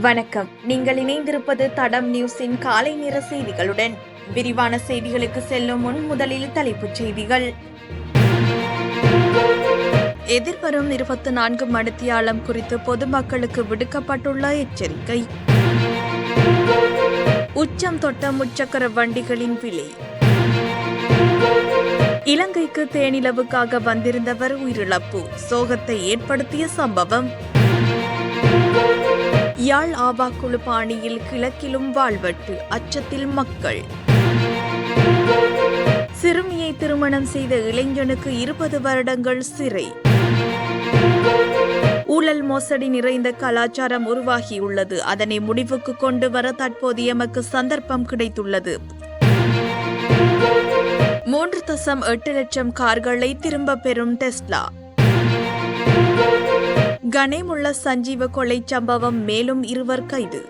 வணக்கம். நீங்கள் இணைந்திருப்பது தடம் நியூஸின் காலை நேர செய்திகளுடன். விரிவான செய்திகளுக்கு செல்லும் முன் முதலில் தலைப்புச் செய்திகள். எதிர்வரும் இருபத்தி நான்கு மணித்தியாலம் குறித்து பொதுமக்களுக்கு விடுக்கப்பட்டுள்ள எச்சரிக்கை. உச்சம் தொட்ட முச்சக்கர வண்டிகளின் விலை. இலங்கைக்கு தேனிலவுக்காக வந்திருந்தவர் உயிரிழப்பு. சோகத்தை ஏற்படுத்திய சம்பவம். யாழ் ஆவா குழு பாணியில் கிழக்கிலும் வாழ்வட்டு அச்சத்தில் மக்கள். சிறுமியை திருமணம் செய்த இளைஞனுக்கு இருபது வருடங்கள் சிறை. ஊழல் மோசடி நிறைந்த கலாச்சாரம் உருவாகியுள்ளது. அதனை முடிவுக்கு கொண்டு வர தற்போது எமக்கு சந்தர்ப்பம் கிடைத்துள்ளது. மூன்று தசம் எட்டு லட்சம் கார்களை திரும்ப பெறும் டெஸ்லா. கனேமுள்ள சஞ்சீவ கொலை சம்பவம் மேலும் இருவர் கைது.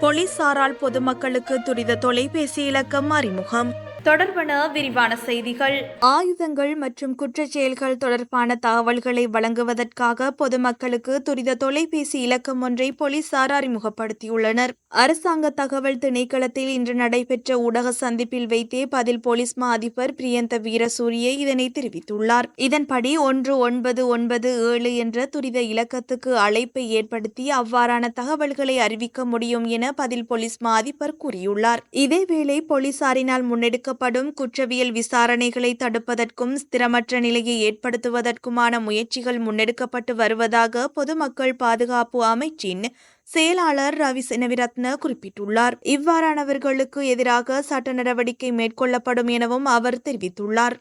போலீசாரால் பொதுமக்களுக்கு துரித தொலைபேசி இலக்கம் அறிமுகம். தொடர்பான விரிவான செய்திகள். ஆயுதங்கள் மற்றும் குற்றச் செயல்கள் தொடர்பான தகவல்களை வழங்குவதற்காக பொதுமக்களுக்கு துரித தொலைபேசி இலக்கம் ஒன்றை போலீசார் அறிமுகப்படுத்தியுள்ளனர். அரசாங்க தகவல் திணைக்களத்தில் இன்று நடைபெற்ற ஊடக சந்திப்பில் வைத்தே பதில் போலீஸ் மா அதிபர் பிரியந்த வீரசூரிய இதனை தெரிவித்துள்ளார். இதன்படி ஒன்று ஒன்பது ஒன்பது ஏழு என்ற துரித இலக்கத்துக்கு அழைப்பை ஏற்படுத்தி அவ்வாறான தகவல்களை அறிவிக்க முடியும் என பதில் போலீஸ் மா அதிபர் கூறியுள்ளார். இதேவேளை போலீசாரினால் முன்னெடுக்க முன்னெடுக்கப்படும் குற்றவியல் விசாரணைகளை தடுப்பதற்கும் ஸ்திரமற்ற நிலையை ஏற்படுத்துவதற்குமான முயற்சிகள் முன்னெடுக்கப்பட்டு வருவதாக பொதுமக்கள் பாதுகாப்பு அமைச்சின் செயலாளர் ரவி செனவிரத்ன குறிப்பிட்டுள்ளார். இவ்வாறானவர்களுக்கு எதிராக சட்ட நடவடிக்கை மேற்கொள்ளப்படும் எனவும் அவர் தெரிவித்துள்ளார்.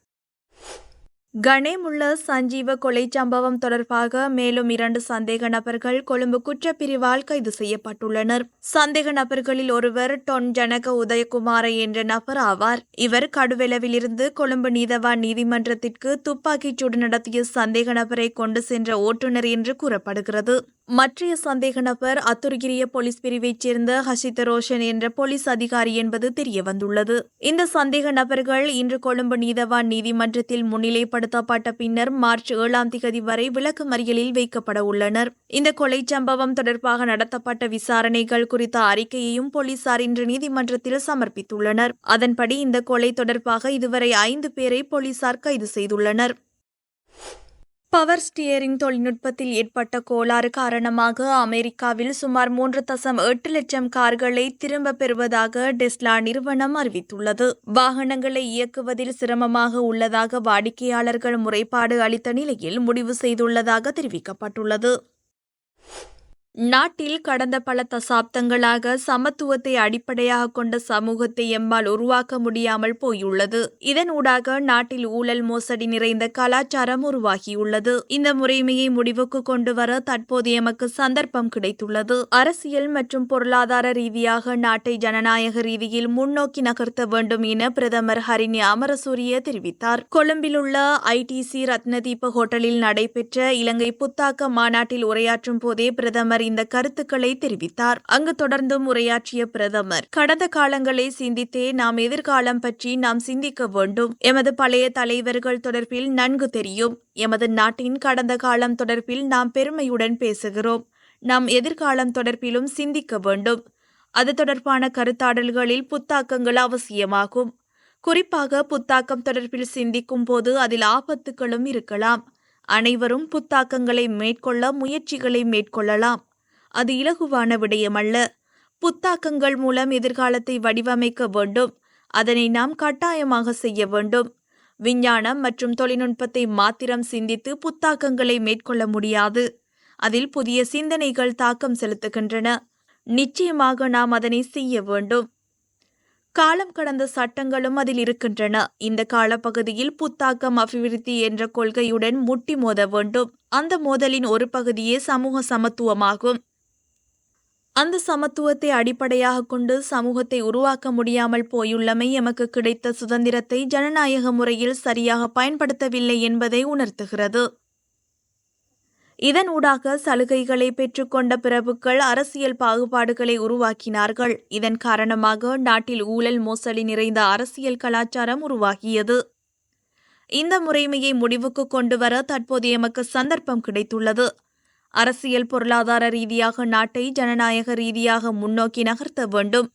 கணேமுள்ள சஞ்சீவ கொலை சம்பவம் தொடர்பாக மேலும் இரண்டு சந்தேக நபர்கள் கொழும்பு குற்றப்பிரிவால் கைது செய்யப்பட்டுள்ளனர். சந்தேக நபர்களில் ஒருவர் டொன் ஜனக உதயகுமார என்ற நபர் ஆவார். இவர் கடுவெளவிலிருந்து கொழும்பு நீதவான் நீதிமன்றத்திற்கு துப்பாக்கிச் சூடு நடத்திய சந்தேக நபரை கொண்டு சென்ற ஓட்டுநர் என்று கூறப்படுகிறது. மற்றைய சந்தேக நபர் அத்துருகிரிய போலீஸ் பிரிவைச் சேர்ந்த ஹஷித் ரோஷன் என்ற போலீஸ் அதிகாரி என்பது தெரியவந்துள்ளது. இந்த சந்தேக நபர்கள் இன்று கொழும்பு நீதவான் நீதிமன்றத்தில் முன்னிலைப்படுத்தப்பட்ட பின்னர் மார்ச் ஏழாம் திகதி வரை விளக்கு மறியலில் வைக்கப்பட உள்ளனர். இந்த கொலை சம்பவம் தொடர்பாக நடத்தப்பட்ட விசாரணைகள் குறித்த அறிக்கையையும் போலீசார் இன்று நீதிமன்றத்தில் சமர்ப்பித்துள்ளனர். அதன்படி இந்த கொலை தொடர்பாக இதுவரை ஐந்து பேரை போலீசார் கைது செய்துள்ளனர். பவர் ஸ்டியரிங் தொழில்நுட்பத்தில் ஏற்பட்ட கோளாறு காரணமாக அமெரிக்காவில் சுமார் மூன்று தசம் எட்டு லட்சம் கார்களை திரும்பப் பெறுவதாக டெஸ்லா நிறுவனம் அறிவித்துள்ளது. வாகனங்களை இயக்குவதில் சிரமமாக உள்ளதாக வாடிக்கையாளர்கள் முறைப்பாடு அளித்த நிலையில் முடிவு செய்துள்ளதாக தெரிவிக்கப்பட்டுள்ளது. நாட்டில் கடந்த பல தசாப்தங்களாக சமத்துவத்தை அடிப்படையாக கொண்ட சமூகத்தை எம்மால் உருவாக்க முடியாமல் போயுள்ளது. இதனூடாக நாட்டில் ஊழல் மோசடி நிறைந்த கலாச்சாரம் உருவாகியுள்ளது. இந்த முறைமையை முடிவுக்கு கொண்டு வர தற்போது எமக்கு சந்தர்ப்பம் கிடைத்துள்ளது. அரசியல் மற்றும் பொருளாதார ரீதியாக நாட்டை ஜனநாயக ரீதியில் முன்னோக்கி நகர்த்த வேண்டும் என பிரதமர் ஹரிணி அமரசூரிய தெரிவித்தார். கொழும்பில் உள்ள ஐடிசி ரத்னதீப ஹோட்டலில் நடைபெற்ற இலங்கை புத்தாக்க மாநாட்டில் உரையாற்றும் போதே பிரதமர் இந்த கருத்துக்களை தெரிவித்தார். அங்கு தொடர்ந்தும் உரையாற்றிய பிரதமர் கடந்த காலங்களை சிந்தித்தே நாம் எதிர்காலம் பற்றி நாம் சிந்திக்க வேண்டும். எமது பழைய தலைவர்கள் தொடர்பில் நன்கு தெரியும். எமது நாட்டின் கடந்த காலம் தொடர்பில் நாம் பெருமையுடன் பேசுகிறோம். நாம் எதிர்காலம் தொடர்பிலும் சிந்திக்க வேண்டும். அது தொடர்பான கருத்தாடல்களில் புத்தாக்கங்கள் அவசியமாகும். குறிப்பாக புத்தாக்கம் தொடர்பில் சிந்திக்கும் போது அதில் ஆபத்துகளும் இருக்கலாம். அனைவரும் புத்தாக்கங்களை மேற்கொள்ள முயற்சிகளை மேற்கொள்ளலாம். அது இலகுவான விடயமல்ல புத்தாக்கங்கள் மூலம் எதிர்காலத்தை வடிவமைக்க வேண்டும். அதனை நாம் கட்டாயமாக செய்ய வேண்டும். விஞ்ஞானம் மற்றும் தொழில்நுட்பத்தை மாத்திரம் சிந்தித்து புத்தாக்கங்களை மேற்கொள்ள முடியாது. அதில் புதிய சிந்தனைகள் தாக்கம் செலுத்துகின்றன. நிச்சயமாக நாம் அதனை செய்ய வேண்டும். காலம் கடந்த சட்டங்களும் அதில் இருக்கின்றன. இந்த காலப்பகுதியில் புத்தாக்கம் அபிவிருத்தி என்ற கொள்கையுடன் முட்டி மோத வேண்டும். அந்த மோதலின் ஒரு பகுதியே சமூக சமத்துவமாகும். அந்த சமத்துவத்தை அடிப்படையாக கொண்டு சமூகத்தை உருவாக்க முடியாமல் போயுள்ளமை எமக்கு கிடைத்த சுதந்திரத்தை ஜனநாயக முறையில் சரியாக பயன்படுத்தவில்லை என்பதை உணர்த்துகிறது. இதனூடாக சலுகைகளை பெற்றுக்கொண்ட பிரபுக்கள் அரசியல் பாகுபாடுகளை உருவாக்கினார்கள். இதன் காரணமாக நாட்டில் ஊழல் மோசடி நிறைந்த அரசியல் கலாச்சாரம் உருவாகியது. இந்த முறைமையை முடிவுக்கு கொண்டு வர தற்போது எமக்கு சந்தர்ப்பம் கிடைத்துள்ளது. அரசியல் பொருளாதார ரீதியாக நாட்டை ஜனநாயக ரீதியாக முன்னோக்கி நகர்த்த வேண்டும்.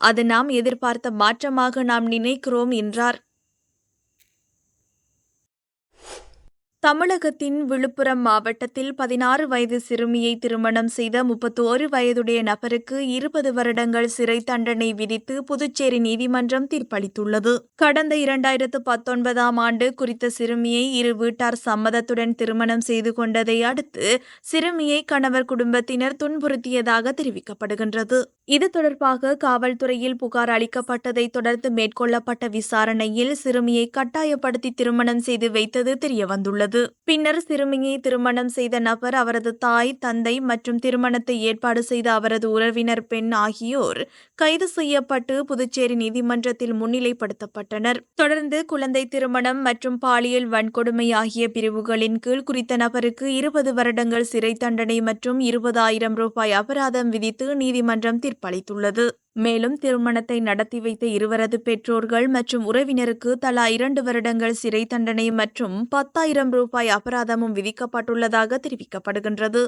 அது நாம் எதிர்பார்த்த மாற்றமாக நாம் நினைக்கிறோம் என்றார். தமிழகத்தின் விழுப்புரம் மாவட்டத்தில் பதினாறு வயது சிறுமியை திருமணம் செய்த முப்பத்தோரு வயதுடைய நபருக்கு இருபது வருடங்கள் சிறை தண்டனை விதித்து புதுச்சேரி நீதிமன்றம் தீர்ப்பளித்துள்ளது. கடந்த இரண்டாயிரத்து பத்தொன்பதாம் ஆண்டு குறித்த சிறுமியை இரு வீட்டார் சம்மதத்துடன் திருமணம் செய்து கொண்டதை அடுத்து சிறுமியை கணவர் குடும்பத்தினர் துன்புறுத்தியதாக தெரிவிக்கப்படுகின்றது. இது தொடர்பாக காவல்துறையில் புகார் அளிக்கப்பட்டதை தொடர்ந்து மேற்கொள்ளப்பட்ட விசாரணையில் சிறுமியை கட்டாயப்படுத்தி திருமணம் செய்து வைத்தது தெரியவந்துள்ளது. பின்னர் சிறுமியை திருமணம் செய்த நபர் அவரது தாய் தந்தை மற்றும் திருமணத்தை ஏற்பாடு செய்த அவரது உறவினர் பெண் ஆகியோர் கைது செய்யப்பட்டு புதுச்சேரி நீதிமன்றத்தில் முன்னிலைப்படுத்தப்பட்டனர். தொடர்ந்து குழந்தை திருமணம் மற்றும் பாலியல் வன்கொடுமை ஆகிய பிரிவுகளின் கீழ் குறித்த நபருக்கு இருபது வருடங்கள் சிறை தண்டனை மற்றும் இருபதாயிரம் ரூபாய் அபராதம் விதித்து நீதிமன்றம் தீர்ப்பளித்துள்ளது மேலும் திருமணத்தை நடத்தி வைத்த இருவரது பெற்றோர்கள் மற்றும் உறவினருக்கு தலா இரண்டு வருடங்கள் சிறை தண்டனை மற்றும் பத்தாயிரம் ரூபாய் அபராதமும் விதிக்கப்பட்டுள்ளதாக தெரிவிக்கப்படுகின்றது.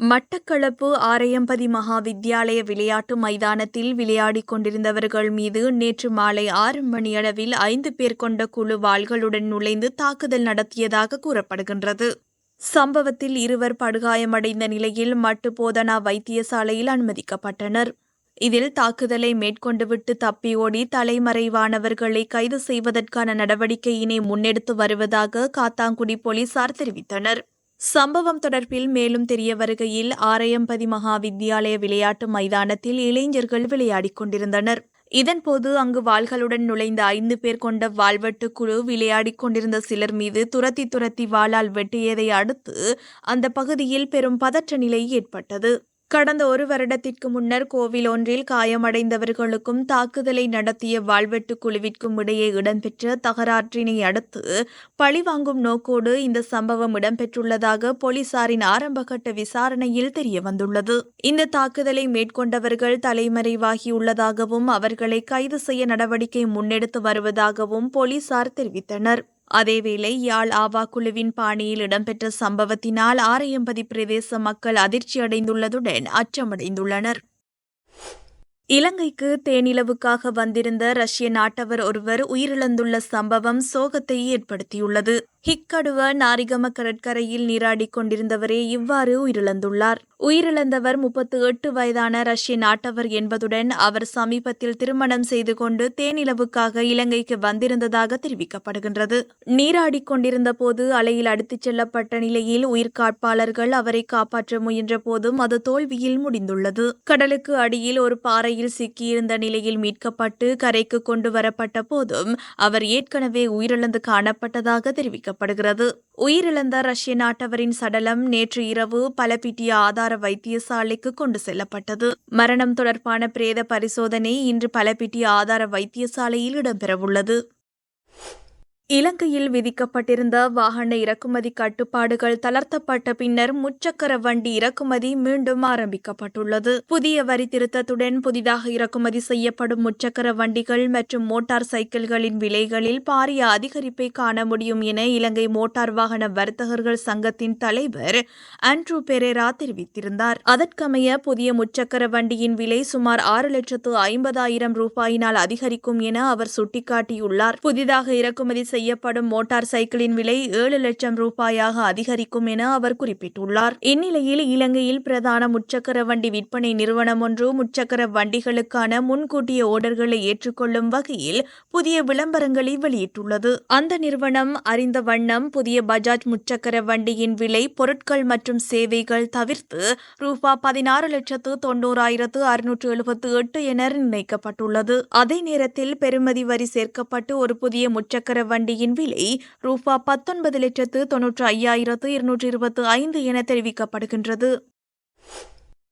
மட்டக்களப்பு ஆரையம்பதி மகாவித்தியாலய விளையாட்டு மைதானத்தில் விளையாடிக் கொண்டிருந்தவர்கள் மீது நேற்று மாலை ஆறு மணியளவில் ஐந்து பேர் கொண்ட குழு வாள்களுடன் நுழைந்து தாக்குதல் நடத்தியதாக கூறப்படுகின்றது. சம்பவத்தில் இருவர் படுகாயமடைந்த நிலையில் மட்டு போதனா வைத்தியசாலையில் அனுமதிக்கப்பட்டனர். இதில் தாக்குதலை மேற்கொண்டுவிட்டு தப்பியோடி தலைமறைவானவர்களை கைது செய்வதற்கான நடவடிக்கையினை முன்னெடுத்து வருவதாக காத்தாங்குடி போலீசார் தெரிவித்தனர். சம்பவம் தொடர்பில் மேலும் தெரிய வருகையில் ஆரையம்பதி மகா வித்தியாலய விளையாட்டு மைதானத்தில் இளைஞர்கள் விளையாடிக் கொண்டிருந்தனர். இதன்போது அங்கு வாள்களுடன் நுழைந்த ஐந்து பேர் கொண்ட வாள்வெட்டு குழு விளையாடிக் கொண்டிருந்த சிலர் மீது துரத்தி துரத்தி வாளால் வெட்டியதை அடுத்து அந்த பகுதியில் பெரும் பதற்ற நிலை ஏற்பட்டது. கடந்த ஒரு வருடத்திற்கு முன்னர் கோவில் ஒன்றில் காயமடைந்தவர்களுக்கும் தாக்குதலை நடத்திய வாழ்வெட்டு குழுவிற்கும் இடையே இடம்பெற்ற தகராற்றினை அடுத்து பழிவாங்கும் நோக்கோடு இந்த சம்பவம் இடம்பெற்றுள்ளதாக போலீசாரின் ஆரம்பகட்ட விசாரணையில் தெரியவந்துள்ளது. இந்த தாக்குதலை மேற்கொண்டவர்கள் தலைமறைவாகியுள்ளதாகவும் அவர்களை கைது செய்ய நடவடிக்கை முன்னெடுத்து வருவதாகவும் போலீசார் தெரிவித்தனர். அதேவேளை யாழ் ஆவா குழுவின் பாணியில் இடம்பெற்ற சம்பவத்தினால் ஆரையம்பதி பிரதேச மக்கள் அதிர்ச்சியடைந்துள்ளதுடன் அச்சமடைந்துள்ளனர். இலங்கைக்கு தேனிலவுக்காக வந்திருந்த ரஷ்ய நாட்டவர் ஒருவர் உயிரிழந்துள்ள சம்பவம் சோகத்தை ஏற்படுத்தியுள்ளது. ஹிக்கடுவ நாரிகம கடற்கரையில் நீராடிக் கொண்டிருந்தவரே இவ்வாறு உயிரிழந்துள்ளார். உயிரிழந்தவர் முப்பத்து எட்டு வயதான ரஷ்ய நாட்டவர் என்பதுடன் அவர் சமீபத்தில் திருமணம் செய்து கொண்டு தேனிலவுக்காக இலங்கைக்கு வந்திருந்ததாக தெரிவிக்கப்படுகின்றது. நீராடிக் கொண்டிருந்த போது அலையில் அடித்துச் செல்லப்பட்ட நிலையில் உயிர்காப்பாளர்கள் அவரை காப்பாற்ற முயன்ற போதும் அது தோல்வியில் முடிந்துள்ளது. கடலுக்கு அடியில் ஒரு பாறையில் சிக்கியிருந்த நிலையில் மீட்கப்பட்டு கரைக்கு கொண்டு வரப்பட்ட போதும் அவர் ஏற்கனவே உயிரிழந்து காணப்பட்டதாக தெரிவிக்கப்பட்டது தெரிவிக்கப்படுகிறது உயிரிழந்த ரஷ்ய நாட்டவரின் சடலம் நேற்று இரவு பலபிட்டிய ஆதார வைத்தியசாலைக்கு கொண்டு செல்லப்பட்டது. மரணம் தொடர்பான பிரேத பரிசோதனை இன்று பலபிட்டிய ஆதார வைத்தியசாலையில் இடம்பெறவுள்ளது. இலங்கையில் விதிக்கப்பட்டிருந்த வாகன இறக்குமதி கட்டுப்பாடுகள் தளர்த்தப்பட்ட பின்னர் முச்சக்கர வண்டி இறக்குமதி மீண்டும் ஆரம்பிக்கப்பட்டுள்ளது. புதிய வரி திருத்தத்துடன் புதிதாக இறக்குமதி செய்யப்படும் முச்சக்கர வண்டிகள் மற்றும் மோட்டார் சைக்கிள்களின் விலைகளில் பாரிய அதிகரிப்பை காண முடியும் என இலங்கை மோட்டார் வாகன வர்த்தகர்கள் சங்கத்தின் தலைவர் ஆண்ட்ரூ பெரேரா தெரிவித்திருந்தார். அதற்கமைய புதிய முச்சக்கர வண்டியின் விலை சுமார் ஆறு லட்சத்து ஐம்பதாயிரம் ரூபாயினால் அதிகரிக்கும் என அவர் சுட்டிக்காட்டியுள்ளார். புதிதாக இறக்குமதி செய்யப்படும் மோட்டார் சைக்கிளின் விலை ஏழு லட்சம் ரூபாயாக அதிகரிக்கும் என அவர் குறிப்பிட்டுள்ளார். இந்நிலையில் இலங்கையில் பிரதான முச்சக்கர வண்டி விற்பனை நிறுவனம் ஒன்று முச்சக்கர வண்டிகளுக்கான முன்கூட்டிய ஓர்டர்களை ஏற்றுக்கொள்ளும் வகையில் புதிய விளம்பரங்களை வெளியிட்டுள்ளது. அந்த நிறுவனம் அறிந்த வண்ணம் புதிய பஜாஜ் முச்சக்கர வண்டியின் விலை பொருட்கள் மற்றும் சேவைகள் தவிர்த்து ரூபா பதினாறு லட்சத்து தொண்ணூறாயிரத்து அறுநூற்று எழுபத்து எட்டு என நிர்ணயிக்கப்பட்டுள்ளது. அதே நேரத்தில் பெறுமதி வரி சேர்க்கப்பட்டு ஒரு புதிய முச்சக்கர வண்டி வண்டியின் விலை ரூபா பத்தொன்பது லட்சத்து தொன்னூற்று ஐயாயிரத்து இருநூற்று இருபத்து ஐந்து என தெரிவிக்கப்படுகின்றது.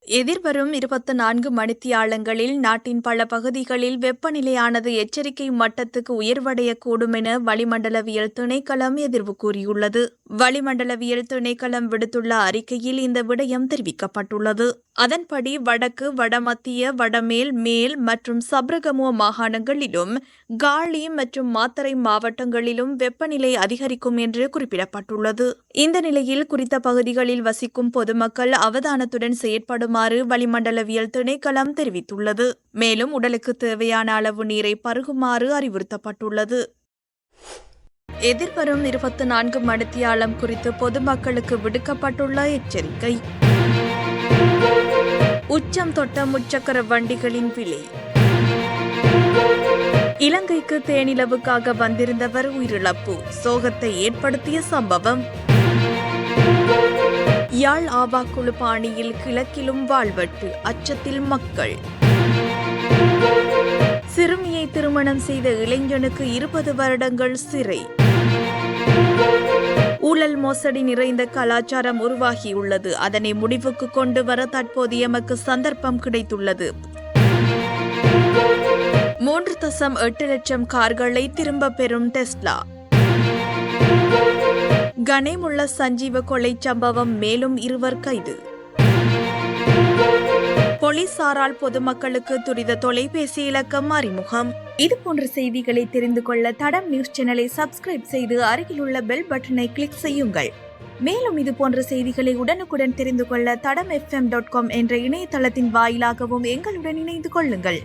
எதிர்வரும் இருபத்தி நான்கு மணித்தியாலங்களில் நாட்டின் பல பகுதிகளில் வெப்பநிலையானது எச்சரிக்கை மட்டத்துக்கு உயர்வடையக்கூடும் என வளிமண்டலவியல் திணைக்களம் எதிர்வு கூறியுள்ளது. வளிமண்டலவியல் திணைக்களம் விடுத்துள்ள அறிக்கையில் இந்த விடயம் தெரிவிக்கப்பட்டுள்ளது. அதன்படி வடக்கு வடமத்திய வடமேல் மேல் மற்றும் சப்ரகமுவ மாகாணங்களிலும் காலி மற்றும் மாத்தறை மாவட்டங்களிலும் வெப்பநிலை அதிகரிக்கும் என்று குறிப்பிடப்பட்டுள்ளது. இந்த நிலையில் குறித்த பகுதிகளில் வசிக்கும் பொதுமக்கள் அவதானத்துடன் செயற்படும் செயற்படுமாறு வளிமண்டலவியல் திணைக்களம் தெரிவித்துள்ளது. மேலும் உடலுக்கு தேவையான அளவு நீரை பருகுமாறு அறிவுறுத்தப்பட்டுள்ளது. எதிர்வரும் இருபத்தி நான்கு மணித்தியாலம் குறித்து பொதுமக்களுக்கு விடுக்கப்பட்டுள்ள எச்சரிக்கை. உச்சம் தொட்ட முச்சக்கர வண்டிகளின் விலை. இலங்கைக்கு தேனிலவுக்காக வந்திருந்தவர் உயிரிழப்பு. சோகத்தை ஏற்படுத்திய சம்பவம். யாழ் ஆவா குழு பாணியில் கிழக்கிலும் வாழ்வெட்டு அச்சத்தில் மக்கள். சிறுமியை திருமணம் செய்த இளைஞனுக்கு இருபது வருடங்கள் சிறை. ஊழல் மோசடி நிறைந்த கலாச்சாரம் உருவாகியுள்ளது. அதனை முடிவுக்கு கொண்டு வர தற்போது எமக்கு சந்தர்ப்பம் கிடைத்துள்ளது. மூன்று தசம் எட்டு லட்சம் கார்களை திரும்ப பெறும் டெஸ்லா. கனேமுள்ள சஞ்சீவ கொலை சம்பவம் மேலும் இருவர் கைது. போலீசாரால் பொதுமக்களுக்கு துரித தொலைபேசி இலக்கம் அறிமுகம். இது போன்ற செய்திகளை தெரிந்து கொள்ள தடம் நியூஸ் சேனலை சப்ஸ்கிரைப் செய்து அருகிலுள்ள பெல் பட்டனை கிளிக் செய்யுங்கள். மேலும் இது போன்ற செய்திகளை உடனுக்குடன் தெரிந்து கொள்ள தடம் எஃப்எம் டாட் காம் என்ற இணையதளத்தின் வாயிலாகவும் எங்களுடன் இணைந்து கொள்ளுங்கள்.